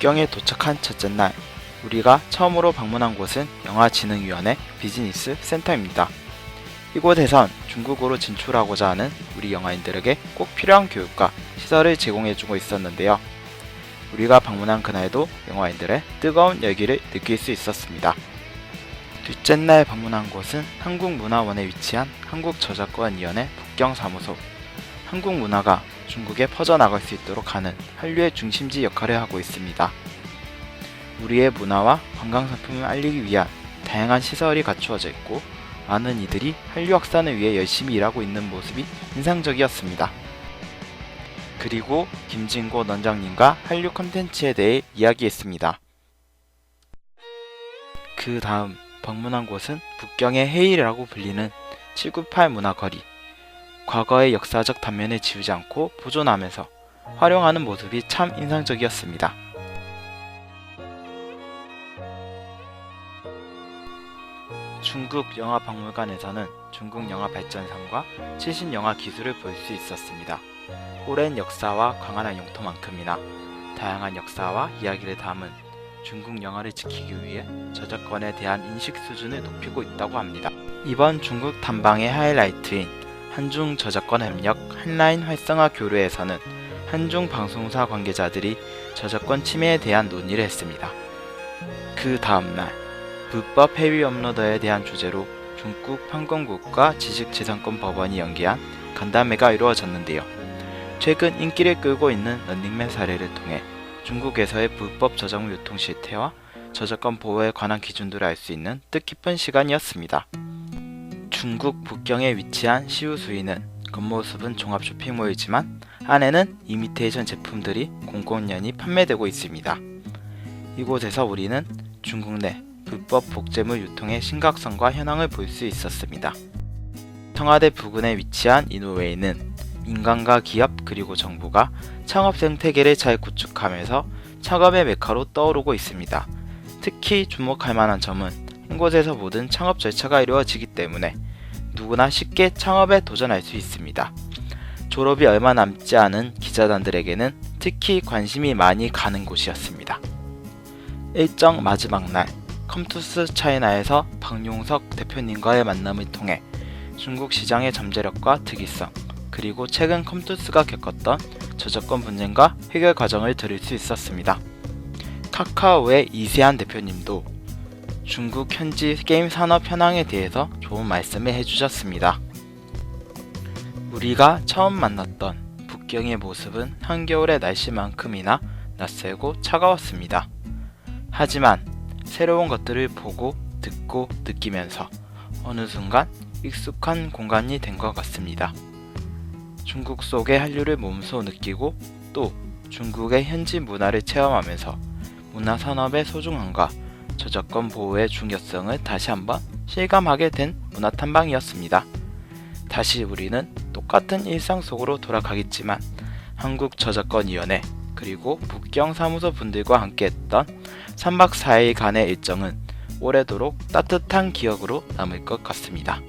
북경에 도착한 첫째 날, 우리가 처음으로 방문한 곳은 영화진흥위원회 비즈니스 센터입니다. 이곳에선 중국으로 진출하고자 하는 우리 영화인들에게 꼭 필요한 교육과 시설을 제공해주고 있었는데요. 우리가 방문한 그날도 영화인들의 뜨거운 열기를 느낄 수 있었습니다. 둘째 날 방문한 곳은 한국문화원에 위치한 한국저작권위원회 북경사무소. 한국 문화가 중국에 퍼져나갈 수 있도록 하는 한류의 중심지 역할을 하고 있습니다. 우리의 문화와 관광상품을 알리기 위한 다양한 시설이 갖추어져 있고 많은 이들이 한류 확산을 위해 열심히 일하고 있는 모습이 인상적이었습니다. 그리고 김진고 원장님과 한류 컨텐츠에 대해 이야기했습니다. 그 다음 방문한 곳은 북경의 헤이라고 불리는 798 문화거리. 과거의 역사적 단면을 지우지 않고 보존하면서 활용하는 모습이 참 인상적이었습니다. 중국 영화 박물관에서는 중국 영화 발전상과 최신 영화 기술을 볼 수 있었습니다. 오랜 역사와 광활한 영토만큼이나 다양한 역사와 이야기를 담은 중국 영화를 지키기 위해 저작권에 대한 인식 수준을 높이고 있다고 합니다. 이번 중국 탐방의 하이라이트인 한중 저작권 협력 한라인 활성화 교류에서는 한중 방송사 관계자들이 저작권 침해에 대한 논의를 했습니다. 그 다음날 불법 해외 업로더에 대한 주제로 중국 판공국과 지식재산권 법원이 연기한 간담회가 이루어졌는데요. 최근 인기를 끌고 있는 런닝맨 사례를 통해 중국에서의 불법 저작물 유통 실태와 저작권 보호에 관한 기준들을 알 수 있는 뜻깊은 시간이었습니다. 중국 북경에 위치한 시우수이는 겉모습은 종합 쇼핑몰이지만 안에는 이미테이션 제품들이 공공연히 판매되고 있습니다. 이곳에서 우리는 중국 내 불법 복제물 유통의 심각성과 현황을 볼 수 있었습니다. 청와대 부근에 위치한 이노웨이는 민간과 기업 그리고 정부가 창업 생태계를 잘 구축하면서 창업의 메카로 떠오르고 있습니다. 특히 주목할 만한 점은 이곳에서 모든 창업 절차가 이루어지기 때문에 누구나 쉽게 창업에 도전할 수 있습니다. 졸업이 얼마 남지 않은 기자단들에게는 특히 관심이 많이 가는 곳이었습니다. 일정 마지막 날 컴투스 차이나에서 박용석 대표님과의 만남을 통해 중국 시장의 잠재력과 특이성 그리고 최근 컴투스가 겪었던 저작권 분쟁과 해결 과정을 들을 수 있었습니다. 카카오의 이세한 대표님도 중국 현지 게임 산업 현황에 대해서 좋은 말씀을 해주셨습니다. 우리가 처음 만났던 북경의 모습은 한겨울의 날씨만큼이나 낯설고 차가웠습니다. 하지만 새로운 것들을 보고 듣고 느끼면서 어느 순간 익숙한 공간이 된 것 같습니다. 중국 속의 한류를 몸소 느끼고 또 중국의 현지 문화를 체험하면서 문화 산업의 소중함과 저작권 보호의 중요성을 다시 한번 실감하게 된 문화 탐방이었습니다. 다시 우리는 똑같은 일상 속으로 돌아가겠지만 한국 저작권위원회 그리고 북경 사무소 분들과 함께했던 3박 4일간의 일정은 오래도록 따뜻한 기억으로 남을 것 같습니다.